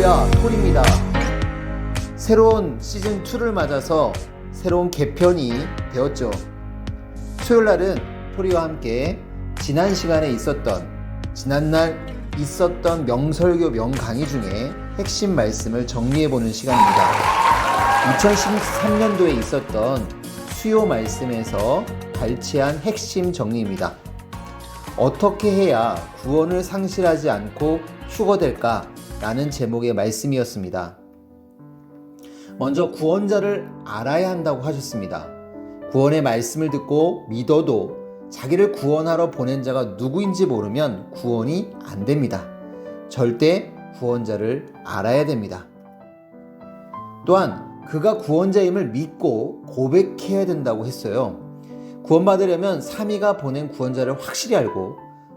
할렐루야, 톨입니다. 새로운 시즌 2를 맞아서 새로운 개편이 되었죠. 수요일 날은 톨이와 함께 지난 시간에 있었던, 지난날 있었던 명설교 명강의 중에 핵심 말씀을 정리해 보는 시간입니다. 2013년도에 있었던 수요 말씀에서 발췌한 핵심 정리입니다. 어떻게 해야 구원을 상실하지 않고 휴거될까? 라는 제목의 말씀이었습니다. 먼저 구원자를 알아야 한다고 하셨습니다. 구원의 말씀을 듣고 믿어도 자기를 구원하러 보낸 자가 누구인지 모르면 구원이 안 됩니다. 절대 구원자를 알아야 됩니다. 또한 그가 구원자임을 믿고 고백해야 된다고 했어요. 구원받으려면 삼위가 보낸 구원자를 확실히 알고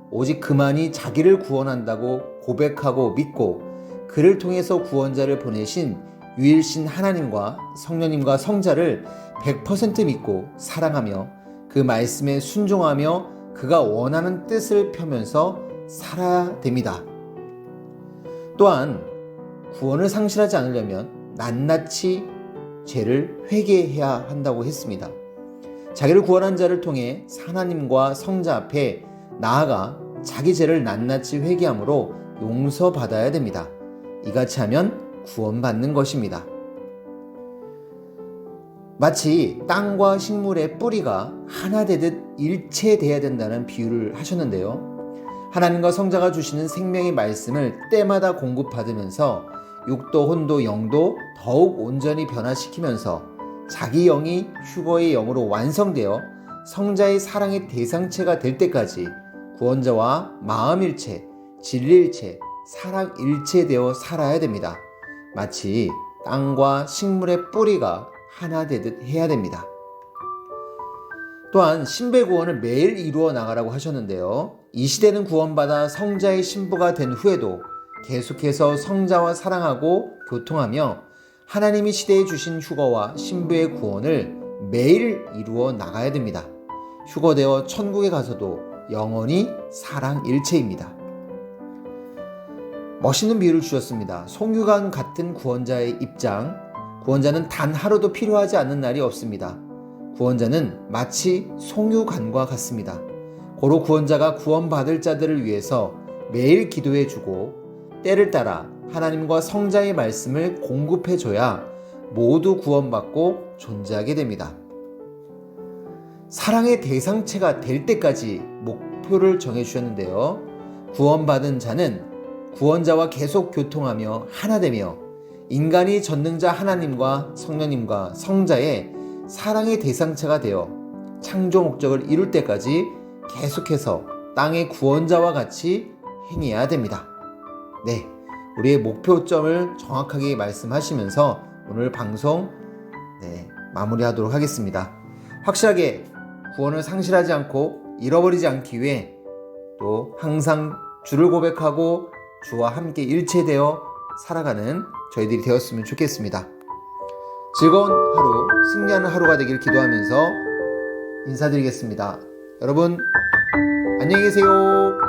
오직 그만이 자기를 구원한다고 고백하고 믿고 그를 통해서 구원자를 보내신 유일신 하나님과 성령님과 성자를 100% 믿고 사랑하며 그 말씀에 순종하며 그가 원하는 뜻을 펴면서 살아야 됩니다. 또한 구원을 상실하지 않으려면 낱낱이 죄를 회개해야 한다고 했습니다. 자기를 구원한 자를 통해 하나님과 성자 앞에 나아가 자기 죄를 낱낱이 회개함으로 용서받아야 됩니다. 이같이 하면 구원받는 것입니다. 마치 땅과 식물의 뿌리가 하나 되듯 일체돼야 된다는 비유를 하셨는데요. 하나님과 성자가 주시는 생명의 말씀을 때마다 공급받으면서 육도, 혼도, 영도 더욱 온전히 변화시키면서 자기 영이 휴거의 영으로 완성되어 성자의 사랑의 대상체가 될 때까지 구원자와 마음일체, 진리일체, 사랑 일체 되어 살아야 됩니다. 마치 땅과 식물의 뿌리가 하나 되듯 해야 됩니다. 또한 신배 구원을 매일 이루어 나가라고 하셨는데요. 이 시대는 구원받아 성자의 신부가 된 후에도 계속해서 성자와 사랑하고 교통하며 하나님이 시대에 주신 휴거와 신부의 구원을 매일 이루어 나가야 됩니다. 휴거되어 천국에 가서도 영원히 사랑 일체입니다. 멋있는 비유를 주셨습니다. 송유관 같은 구원자의 입장. 구원자는 단 하루도 필요하지 않는 날이 없습니다. 구원자는 마치 송유관과 같습니다. 고로 구원자가 구원받을 자들을 위해서 매일 기도해 주고 때를 따라 하나님과 성자의 말씀을 공급해 줘야 모두 구원받고 존재하게 됩니다. 사랑의 대상체가 될 때까지 목표를 정해 주셨는데요. 구원받은 자는 구원자와 계속 교통하며 하나 되며 인간이 전능자 하나님과 성령님과 성자의 사랑의 대상체가 되어 창조 목적을 이룰 때까지 계속해서 땅의 구원자와 같이 행해야 됩니다. 네. 우리의 목표점을 정확하게 말씀하시면서 오늘 방송 네, 마무리하도록 하겠습니다. 확실하게 구원을 상실하지 않고 잃어버리지 않기 위해 또 항상 주를 고백하고 주와 함께 일체되어 살아가는 저희들이 되었으면 좋겠습니다. 즐거운 하루, 승리하는 하루가 되길 기도하면서 인사드리겠습니다. 여러분, 안녕히 계세요.